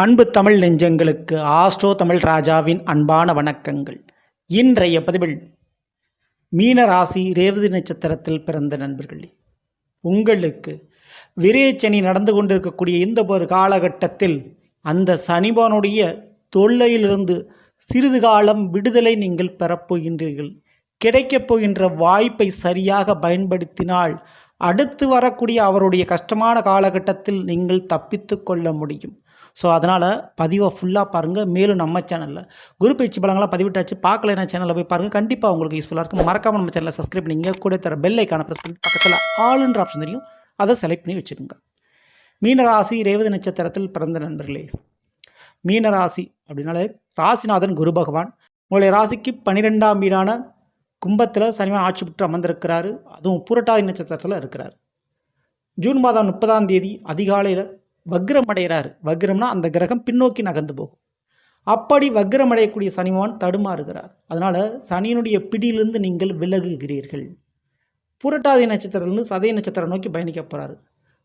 அன்பு தமிழ் நெஞ்சங்களுக்கு ஆஸ்ட்ரோ தமிழ் ராஜாவின் அன்பான வணக்கங்கள். இன்றைய பதிவில் மீன ராசி ரேவதி நட்சத்திரத்தில் பிறந்த நண்பர்களே உங்களுக்கு விரேச்சனி நடந்து கொண்டிருக்கக்கூடிய இந்த ஒரு காலகட்டத்தில் அந்த சனிபானுடைய தொல்லையிலிருந்து சிறிது காலம் விடுதலை நீங்கள் பெறப்போகின்றீர்கள். கிடைக்கப் போகின்ற வாய்ப்பை சரியாக பயன்படுத்தினால் அடுத்து வரக்கூடிய அவருடைய கஷ்டமான காலகட்டத்தில் நீங்கள் தப்பித்து கொள்ள முடியும். ஸோ அதனால் பதிவை ஃபுல்லாக பாருங்கள் மேலும் நம்ம சேனலில் குரு பயிற்சி பலங்களாக பதிவிட்டாச்சு. பார்க்கல சேனலில் போய் பாருங்கள் கண்டிப்பாக உங்களுக்கு யூஸ்ஃபுல்லாக இருக்கும். மறக்காமல் நம்ம சேனலை சப்ஸ்கிரைப் பண்ணிங்க கூட தர பெல் ஐக்கான ப்ரெஸ் பண்ணி பக்கத்தில் ஆளுன்ற ஆப்ஷன் தெரியும். அதை செலக்ட் பண்ணி வச்சுக்கோங்க. மீனராசி ரேவதி நட்சத்திரத்தில் பிறந்த நண்பர்களே. மீனராசி அப்படின்னாலே ராசிநாதன் குரு பகவான். உங்களுடைய ராசிக்கு பன்னிரெண்டாம் வீடான கும்பத்தில் சனிவன் ஆட்சி பெற்று அமர்ந்திருக்கிறாரு. அதுவும் புரட்டாதி நட்சத்திரத்தில் இருக்கிறார். ஜூன் மாதம் முப்பதாம் தேதி அதிகாலையில் வக்ரம் அடைகிறாரு. வக்ரம்னா அந்த கிரகம் பின்னோக்கி நகர்ந்து போகும். அப்படி வக்ரம் அடையக்கூடிய சனிவான் தடுமாறுகிறார். அதனால் சனியினுடைய பிடியிலிருந்து நீங்கள் விலகுகிறீர்கள். புரட்டாதி நட்சத்திரத்திலிருந்து சதய நட்சத்திரம் நோக்கி பயணிக்க போகிறாரு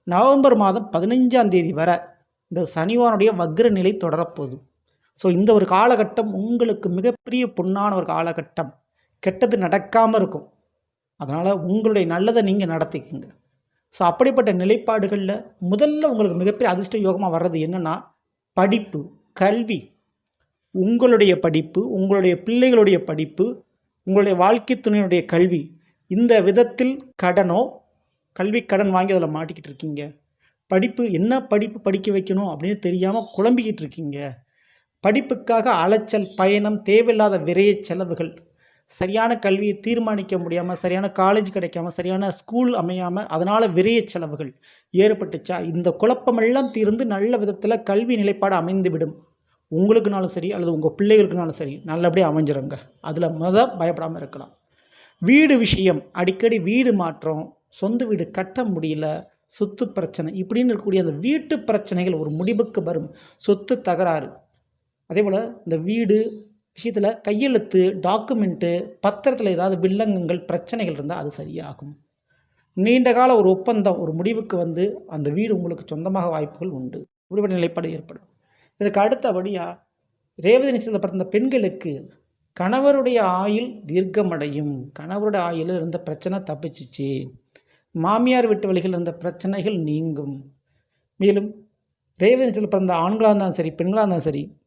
நவம்பர் மாதம் பதினைஞ்சாம் தேதி வரை இந்த சனிவானுடைய வக்ர நிலை தொடரப்போகுது. ஸோ இந்த ஒரு காலகட்டம் உங்களுக்கு மிகப்பெரிய பொன்னான ஒரு காலகட்டம். கெட்டது நடக்காமல் இருக்கும். அதனால் உங்களுடைய நல்லதை நீங்கள் நடத்திக்குங்க. ஸோ அப்படிப்பட்ட நிலைப்பாடுகளில் முதல்ல உங்களுக்கு மிகப்பெரிய அதிர்ஷ்ட யோகமாக வர்றது என்னென்னா படிப்பு கல்வி. உங்களுடைய படிப்பு உங்களுடைய பிள்ளைகளுடைய படிப்பு உங்களுடைய வாழ்க்கை துணையினுடைய கல்வி. இந்த விதத்தில் கடனோ கல்வி கடன் வாங்கி அதில் மாட்டிக்கிட்டு இருக்கீங்க. படிப்பு என்ன படிப்பு படிக்க வைக்கணும் அப்படின்னு தெரியாமல் குழம்பிக்கிட்டு இருக்கீங்க. படிப்புக்காக அலைச்சல் பயணம் தேவையில்லாத விரைய செலவுகள். சரியான கல்வியை தீர்மானிக்க முடியாமல் சரியான காலேஜ் கிடைக்காம சரியான ஸ்கூல் அமையாமல் அதனால் விரைய செலவுகள் ஏற்பட்டுச்சா? இந்த குழப்பமெல்லாம் தீர்ந்து நல்ல விதத்தில் கல்வி நிலைப்பாடு அமைந்துவிடும். உங்களுக்குனாலும் சரி அல்லது உங்கள் பிள்ளைகளுக்குனாலும் சரி நல்லபடியாக அமைஞ்சிருங்க. அதில் முத பயப்படாமல் இருக்கலாம். வீடு விஷயம். அடிக்கடி வீடு மாற்றம் சொந்த வீடு கட்ட முடியல சொத்து பிரச்சனை இப்படின்னு இருக்கக்கூடிய அந்த வீட்டு பிரச்சனைகள் ஒரு முடிவுக்கு வரும். சொத்து தகராறு. அதே போல் இந்த வீடு விஷயத்தில் கையெழுத்து டாக்குமெண்ட்டு பத்திரத்தில் ஏதாவது வில்லங்கங்கள் பிரச்சனைகள் இருந்தால் அது சரியாகும். நீண்ட கால ஒரு ஒப்பந்தம் ஒரு முடிவுக்கு வந்து அந்த வீடு உங்களுக்கு சொந்தமாக வாய்ப்புகள் உண்டு. இப்படிப்பட்ட நிலைப்பாடு ஏற்படும். இதற்கு அடுத்தபடியாக ரேவதி நிச்சயத்தில் பிறந்த பெண்களுக்கு கணவருடைய ஆயுள் தீர்க்கமடையும். கணவருடைய ஆயுளில் இருந்த பிரச்சனை தப்பிச்சிச்சு. மாமியார் வீட்டு வழிகள் இருந்த பிரச்சனைகள் நீங்கும். மேலும் ரேவதி நிச்சயத்தில் பிறந்த ஆண்களாக இருந்தாலும் சரி பெண்களாக இருந்தாலும் சரி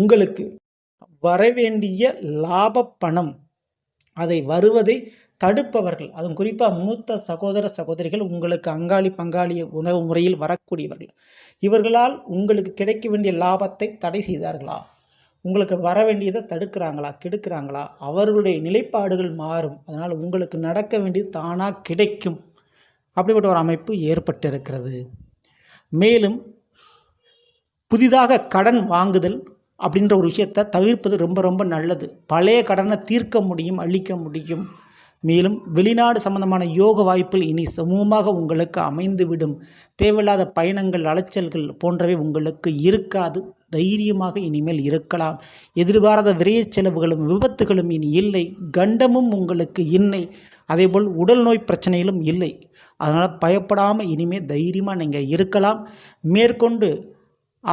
உங்களுக்கு வரவேண்டிய லாப பணம். அதை வருவதை தடுப்பவர்கள். அதுவும் குறிப்பாக மூத்த சகோதர சகோதரிகள் உங்களுக்கு அங்காளி பங்காளி உணவு முறையில் வரக்கூடியவர்கள். இவர்களால் உங்களுக்கு கிடைக்க வேண்டிய லாபத்தை தடை செய்தார்களா? உங்களுக்கு வர வேண்டியதை தடுக்கிறாங்களா? கெடுக்கிறாங்களா? அவர்களுடைய நிலைப்பாடுகள் மாறும். அதனால் உங்களுக்கு நடக்க வேண்டியது தானாக கிடைக்கும். அப்படிப்பட்ட ஒரு அமைப்பு ஏற்பட்டிருக்கிறது. மேலும் புதிதாக கடன் வாங்குதல் அப்படின்ற ஒரு விஷயத்தை தவிர்ப்பது ரொம்ப ரொம்ப நல்லது. பழைய கடனை தீர்க்க முடியும் அழிக்க முடியும். மேலும் வெளிநாடு சம்பந்தமான யோக வாய்ப்பில் இனி சமூகமாக உங்களுக்கு அமைந்துவிடும். தேவையில்லாத பயணங்கள் அலைச்சல்கள் போன்றவை உங்களுக்கு இருக்காது. தைரியமாக இனிமேல் இருக்கலாம். எதிர்பாராத விரைய செலவுகளும் விபத்துகளும் இனி இல்லை. கண்டமும் உங்களுக்கு இல்லை. அதேபோல் உடல் நோய் பிரச்சனைகளும் இல்லை. அதனால் பயப்படாமல் இனிமேல் தைரியமாக நீங்கள் இருக்கலாம். மேற்கொண்டு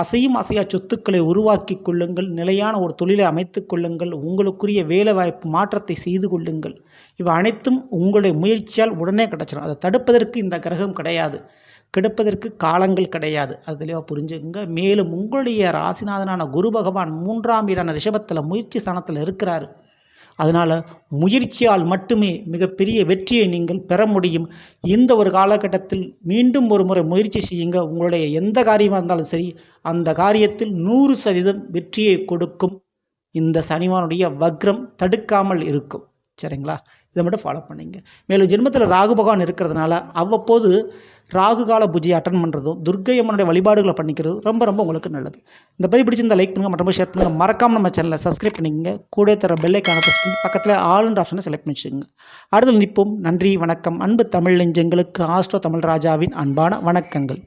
அசையும் அசையா சொத்துக்களை உருவாக்கி கொள்ளுங்கள் நிலையான ஒரு தொழிலை அமைத்து கொள்ளுங்கள் உங்களுக்குரிய வேலைவாய்ப்பு மாற்றத்தை செய்து கொள்ளுங்கள். இவை அனைத்தும் உங்களுடைய முயற்சியால் உடனே கிடச்சிடும் அதை தடுப்பதற்கு இந்த கிரகம் கிடையாது. கெடுப்பதற்கு காலங்கள் கிடையாது. அது தெளிவாக புரிஞ்சுக்கோங்க. மேலும் உங்களுடைய ராசிநாதனான குரு பகவான் மூன்றாம் வீரான ரிஷபத்தில் முயற்சி ஸ்தானத்தில் இருக்கிறார். அதனால் முயற்சியால் மட்டுமே மிகப்பெரிய வெற்றியை நீங்கள் பெற முடியும். இந்த ஒரு காலகட்டத்தில் மீண்டும் ஒரு முறை முயற்சி செய்யுங்க. உங்களுடைய எந்த காரியமாக இருந்தாலும் சரி அந்த காரியத்தில் நூறு சதவீதம் வெற்றியை கொடுக்கும். இந்த சனிவானுடைய வக்ரம் தடுக்காமல் இருக்கும். சரிங்களா? இதை மட்டும் ஃபாலோ பண்ணிங்க. மேலும் ஜென்மத்தில் ராகு பகவான் இருக்கிறதுனால அவ்வப்போது ராகு கால பூஜையை அட்டன் பண்ணுறதும் துர்கை அம்மனுடைய வழிபாடுகளை பண்ணிக்கிறதும் ரொம்ப ரொம்ப உங்களுக்கு நல்லது. இந்த பதிவு பிடிச்சிருந்த லைக் பண்ணுங்கள் மற்றும் ஷேர் பண்ணுங்கள் மறக்காமல் நம்ம சேனலை சப்ஸ்கிரைப் பண்ணிக்கங்க. கூட தர பெல்லைக்கான ப்ரெஸ் பண்ணி பக்கத்தில் ஆளுன்ற ஆப்ஷனை செலக்ட் பண்ணி வச்சுக்கோங்க. அடுத்து நிற்போம். நன்றி வணக்கம். அன்பு தமிழ் நெஞ்சங்களுக்கு ஆஸ்ட்ரோ தமிழ் ராஜாவின் அன்பான வணக்கங்கள்.